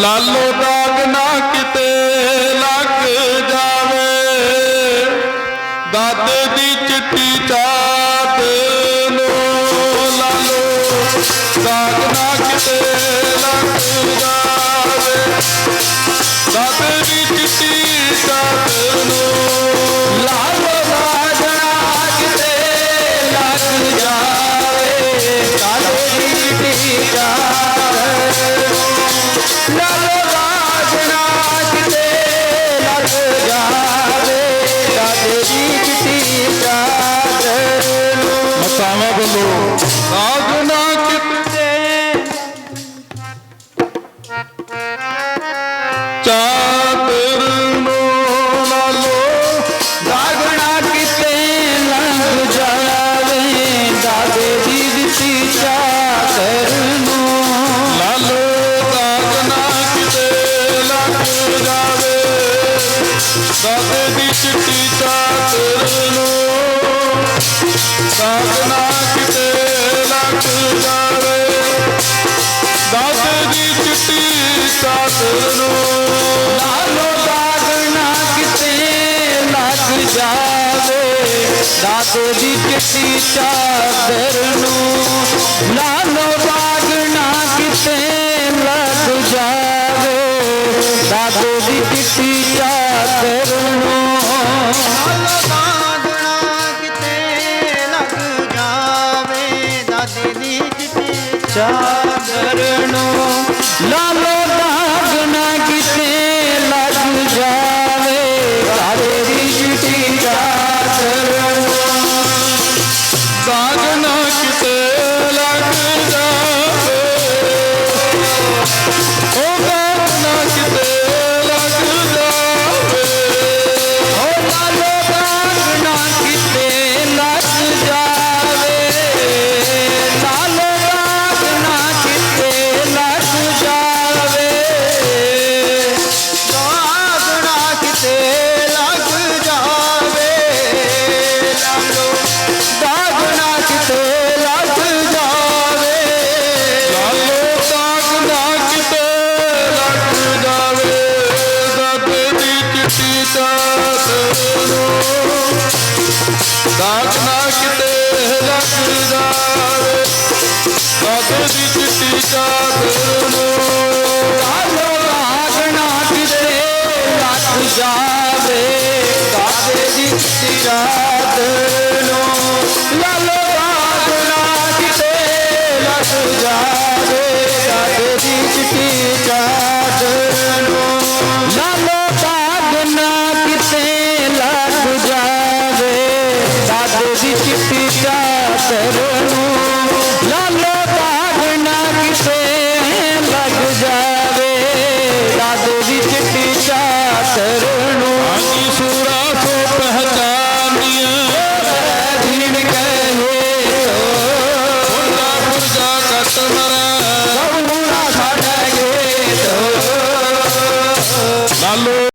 ਲਾਲੋ ਦਾਗ ਨਾ ਕਿਤੇ ਲੱਗ ਜਾਵੇ। ਦਾਦੇ ਦੀ ਚਿੱਟੀ ਚਾਤ ਨੂੰ ਲਾਲੋ ਦਾਗ ਨਾ ਕਿਤੇ ਲੱਗ ਜਾਵੇ। ਦਾਦੇ ਦੀ ਮਸਾਵਾ ਬੋਲੋ ਕਿਤੇ ਚਾਦਰ ਨੂੰ ਲਾਲੋ ਲਾਗਣਾ ਕਿਤੇ ਲੰਘ ਜਾਵੇ, ਦਾਦੇ ਦੀ ਦਿੱਤੀ ਚਾਦਰ ਨੂੰ ਲਾਲੋ ਦਾਗ ਕਿਤੇ ਲੱਗ ਜਾਵੇ ਦਾਦੇ ਦੀ ਚਿੱਟੀ ਚਾਦਰ ਦਾਦੇ ਦੀ ਚਿੱਟੀ ਚਾਦਰ ਨੂੰ ਲਾਲੋ ਲਾਗਣਾ ਕਿਤੇ ਲੱਗ ਜਾਵੇ। ਦਾਦੇ ਦੀ ਚਿੱਟੀ ਚਾਦਰ ਨੂੰ ਲਾਗਣਾ ਕਿਤੇ ਲੱਗ ਜਾਵੇ। ਦਾਦੇ ਦੀ ਚਿੱਟੀ ਚਾਦਰ ਨੂੰ ਦੀ ਚਿੱਟੀ ਚਾਦਰ ਨੂੰ ਦਾਗ